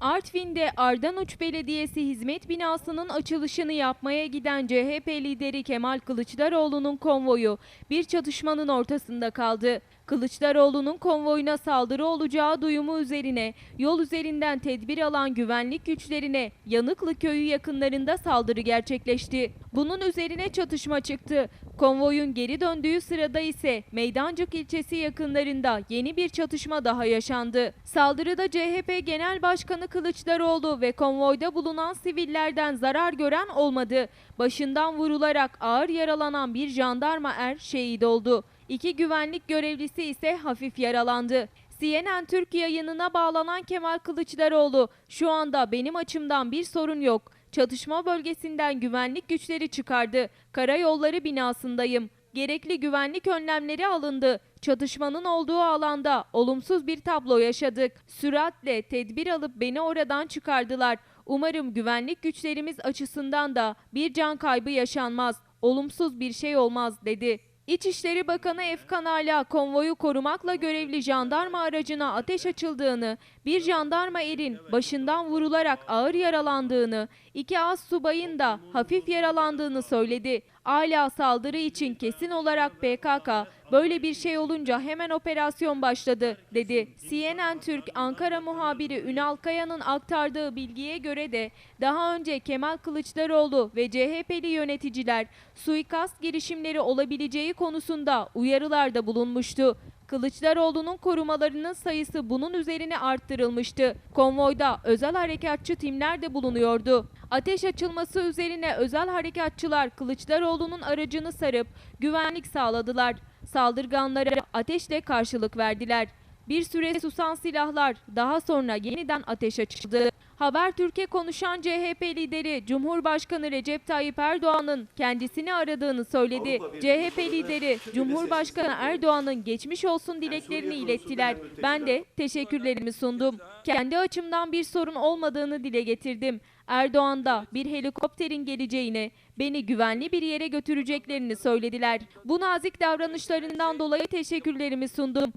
Artvin'de Ardanuç Belediyesi hizmet binasının açılışını yapmaya giden CHP lideri Kemal Kılıçdaroğlu'nun konvoyu bir çatışmanın ortasında kaldı. Kılıçdaroğlu'nun konvoyuna saldırı olacağı duyumu üzerine yol üzerinden tedbir alan güvenlik güçlerine Yanıklı köyü yakınlarında saldırı gerçekleşti. Bunun üzerine çatışma çıktı. Konvoyun geri döndüğü sırada ise Meydancık ilçesi yakınlarında yeni bir çatışma daha yaşandı. Saldırıda CHP Genel Başkanı Kılıçdaroğlu ve konvoyda bulunan sivillerden zarar gören olmadı. Başından vurularak ağır yaralanan bir jandarma er şehit oldu. İki güvenlik görevlisi ise hafif yaralandı. CNN Türk yayınına bağlanan Kemal Kılıçdaroğlu, şu anda benim açımdan bir sorun yok. Çatışma bölgesinden güvenlik güçleri çıkardı. Karayolları binasındayım. Gerekli güvenlik önlemleri alındı. Çatışmanın olduğu alanda olumsuz bir tablo yaşadık. Süratle tedbir alıp beni oradan çıkardılar. Umarım güvenlik güçlerimiz açısından da bir can kaybı yaşanmaz. Olumsuz bir şey olmaz dedi. İçişleri Bakanı Efkan Ala konvoyu korumakla görevli jandarma aracına ateş açıldığını, bir jandarma erin başından vurularak ağır yaralandığını, iki az subayın da hafif yaralandığını söyledi. Ala saldırı için kesin olarak PKK böyle bir şey olunca hemen operasyon başladı dedi. CNN Türk Ankara muhabiri Ünal Kaya'nın aktardığı bilgiye göre de daha önce Kemal Kılıçdaroğlu ve CHP'li yöneticiler suikast girişimleri olabileceği konusunda uyarılarda bulunmuştu. Kılıçdaroğlu'nun korumalarının sayısı bunun üzerine arttırılmıştı. Konvoyda özel harekatçı timler de bulunuyordu. Ateş açılması üzerine özel harekatçılar Kılıçdaroğlu'nun aracını sarıp güvenlik sağladılar. Saldırganlara ateşle karşılık verdiler. Bir süre susan silahlar daha sonra yeniden ateş açıldı. Habertürk'e konuşan CHP lideri Cumhurbaşkanı Recep Tayyip Erdoğan'ın kendisini aradığını söyledi. CHP lideri Cumhurbaşkanı Erdoğan'ın geçmiş olsun dileklerini ilettiler. Ben de teşekkürlerimi sundum. Kendi açımdan bir sorun olmadığını dile getirdim. Erdoğan da bir helikopterin geleceğini, beni güvenli bir yere götüreceklerini söylediler. Bu nazik davranışlarından dolayı teşekkürlerimi sundum.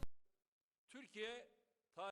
Türkiye